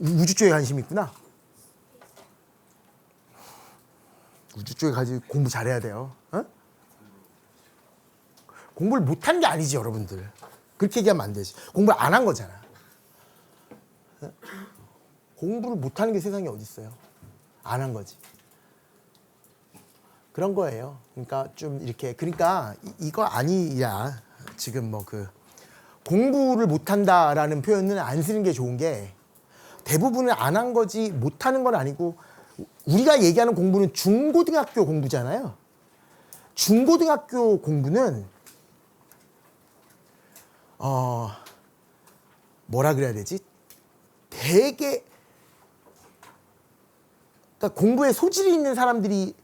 우- 우주 쪽에 관심 있구나. 우주 쪽에 가지고 공부 잘해야 돼요. 어? 공부를 못한 게 아니지 여러분들. 그렇게 얘기하면 안 되지. 공부를 안 한 거잖아. 어? 공부를 못하는 게 세상에 어디 있어요? 안 한 거지. 그런 거예요. 그러니까 좀 이렇게 그러니까 이- 이거 아니야. 지금 뭐 그 공부를 못한다라는 표현은 안 쓰는 게 좋은 게 대부분은 안한 거지 못하는 건 아니고 우리가 얘기하는 공부는 중고등학교 공부잖아요. 중고등학교 공부는 어 뭐라 그래야 되지? 되게 그러니까 공부에 소질이 있는 사람들이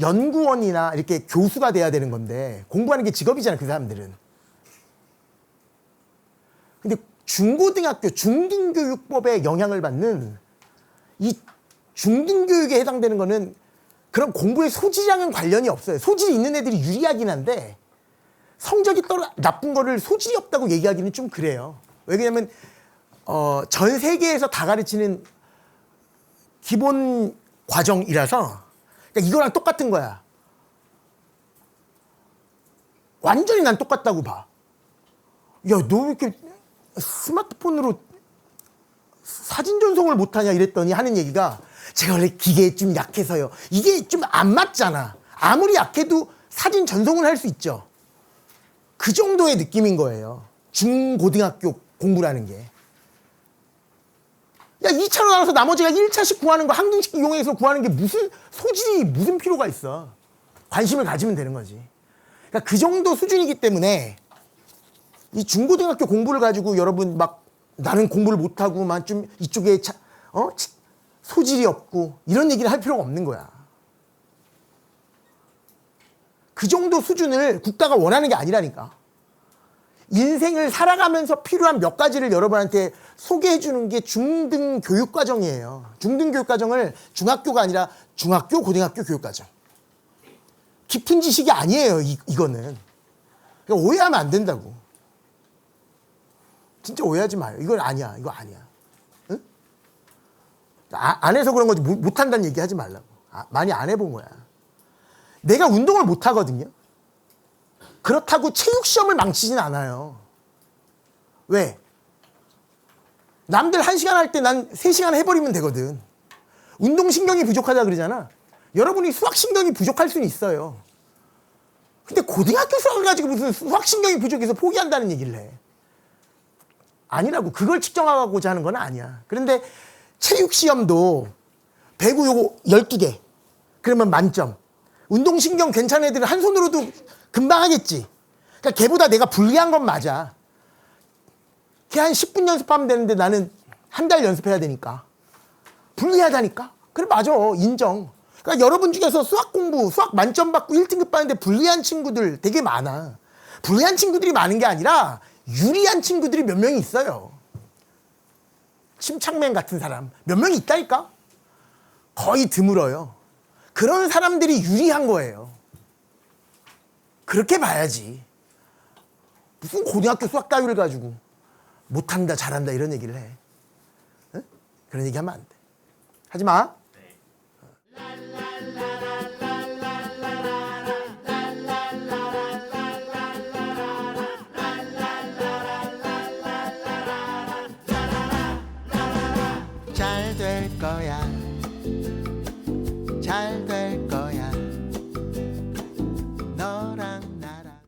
연구원이나 이렇게 교수가 돼야 되는 건데 공부하는 게 직업이잖아 그 사람들은. 근데 중고등학교 중등교육법에 영향을 받는 이 중등교육에 해당되는 거는 그런 공부의 소질이랑은 관련이 없어요. 소질이 있는 애들이 유리하긴 한데 성적이 떨어 나쁜 거를 소질이 없다고 얘기하기는 좀 그래요. 왜냐면 어, 전 세계에서 다 가르치는 기본 과정이라서 그러니까 이거랑 똑같은 거야. 완전히 난 똑같다고 봐. 야, 너 왜 이렇게 스마트폰으로 사진 전송을 못하냐 이랬더니 하는 얘기가 제가 원래 기계에 좀 약해서요. 이게 좀 안 맞잖아. 아무리 약해도 사진 전송을 할 수 있죠. 그 정도의 느낌인 거예요. 중고등학교 공부라는 게. 야, 2차로 나눠서 나머지가 1차씩 구하는 거, 한 등씩 이용해서 구하는 게 무슨 소질이 무슨 필요가 있어. 관심을 가지면 되는 거지. 그러니까 그 정도 수준이기 때문에 이 중고등학교 공부를 가지고 여러분 막 나는 공부를 못하고 막좀 이쪽에 차, 어? 치- 소질이 없고 이런 얘기를 할 필요가 없는 거야. 그 정도 수준을 국가가 원하는 게 아니라니까. 인생을 살아가면서 필요한 몇 가지를 여러분한테 소개해 주는 게 중등 교육 과정이에요. 중등 교육 과정을 중학교가 아니라 중학교, 고등학교 교육 과정. 깊은 지식이 아니에요, 이, 이거는. 그러니까 오해하면 안 된다고. 진짜 오해하지 마요. 이건 아니야. 이거 아니야. 응? 아, 안 해서 그런 거지 못- 못한다는 얘기 하지 말라고. 아, 많이 안 해본 거야. 내가 운동을 못 하거든요. 그렇다고 체육 시험을 망치진 않아요. 왜? 남들 한 시간 할 때난세 시간 해버리면 되거든. 운동 신경이 부족하다 그러잖아. 여러분이 수학 신경이 부족할 수는 있어요. 근데 고등학교 수학을 가지고 무슨 수학 신경이 부족해서 포기한다는 얘기를 해. 아니라고 그걸 측정하고자 하는 건 아니야. 그런데 체육 시험도 배구 요거 12개. 그러면 만점. 운동신경 괜찮은 애들은 한 손으로도 금방 하겠지. 그러니까 걔보다 내가 불리한 건 맞아. 걔 한 10분 연습하면 되는데 나는 한 달 연습해야 되니까. 불리하다니까? 그래, 맞아. 인정. 그러니까 여러분 중에서 수학 공부, 수학 만점 받고 1등급 받는데 불리한 친구들 되게 많아. 불리한 친구들이 많은 게 아니라 유리한 친구들이 몇 명이 있어요. 심창맨 같은 사람 몇 명이 있다니까? 거의 드물어요. 그런 사람들이 유리한 거예요. 그렇게 봐야지. 무슨 고등학교 수학 따위를 가지고 못한다, 잘한다 이런 얘기를 해. 응? 그런 얘기 하면 안 돼. 하지 마. Yeah.